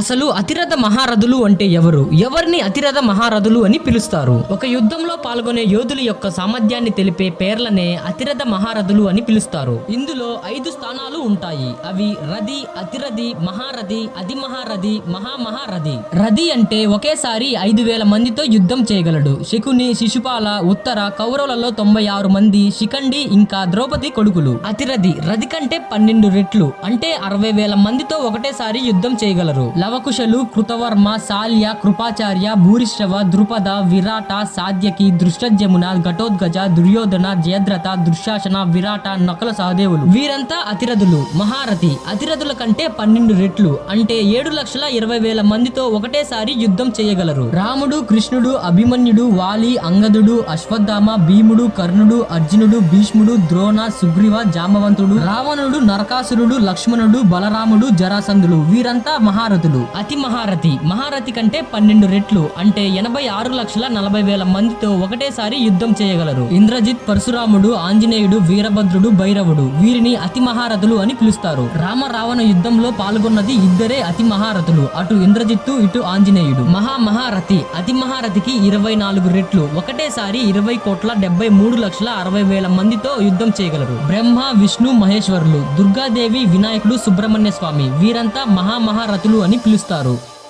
అసలు అతిరథ మహారథులు అంటే ఎవరు? ఎవరిని అతిరథ మహారథులు అని పిలుస్తారు? ఒక యుద్ధంలో పాల్గొనే యోధుల యొక్క సామర్థ్యాన్ని తెలిపే పేర్లనే అతిరథ మహారథులు అని పిలుస్తారు. ఇందులో ఐదు స్థానాలు ఉంటాయి. అవి రథి అతిరథి మహారథి అది మహారథి మహామహారథి. రథి అంటే ఒకేసారి ఐదు వేల మందితో యుద్ధం చేయగలడు. శకుని శిశుపాల ఉత్తర కౌరవులలో తొంభై ఆరు మంది శిఖండి ఇంకా ద్రౌపది కొడుకులు. అతిరథి రథి కంటే పన్నెండు రెట్లు. అంటే అరవై వేల మందితో ఒకటేసారి యుద్ధం చేయగలరు. లవకుశలు కృతవర్మ శాల్య కృపాచార్య భూరిశ్రవ ద్రుపద విరాట సాధ్యకి దృష్టజమున ఘటోద్గజ దుర్యోధన జయద్రథ దుశ్శాసన విరాట నకుల సహదేవులు. వీరంతా అతిరథులు. మహారథి. అతిరథుల కంటే పన్నెండు రెట్లు. అంటే ఏడు లక్షల ఇరవై వేల మందితో ఒకటేసారి యుద్ధం చేయగలరు. రాముడు కృష్ణుడు అభిమన్యుడు వాలి అంగదుడు అశ్వత్థామ భీముడు కర్ణుడు అర్జునుడు భీష్ముడు ద్రోణ సుగ్రీవ జామవంతుడు రావణుడు నరకాసురుడు లక్ష్మణుడు బలరాముడు జరాసంధుడు వీరంతా మహారథులు. అతి మహారథి. మహారథి కంటే పన్నెండు రెట్లు అంటే ఎనభై ఆరు లక్షల నలభై వేల మందితో ఒకటేసారి యుద్ధం చేయగలరు. ఇంద్రజిత్ పరశురాముడు ఆంజనేయుడు వీరభద్రుడు భైరవుడు. వీరిని అతి మహారథులు అని పిలుస్తారు. రామ రావణ యుద్ధంలో పాల్గొన్నది ఇద్దరే అతి మహారథులు. అటు ఇంద్రజిత్తు ఇటు ఆంజనేయుడు. మహా మహారథి. అతి మహారథికి ఇరవై నాలుగు రెట్లు ఒకటేసారి ఇరవై కోట్ల డెబ్బై మూడు లక్షల అరవై వేల మందితో యుద్ధం చేయగలరు. బ్రహ్మ విష్ణు మహేశ్వరులు. దుర్గాదేవి వినాయకుడు సుబ్రహ్మణ్య స్వామి. వీరంతా మహామహారథులు అని పిలుస్తారు.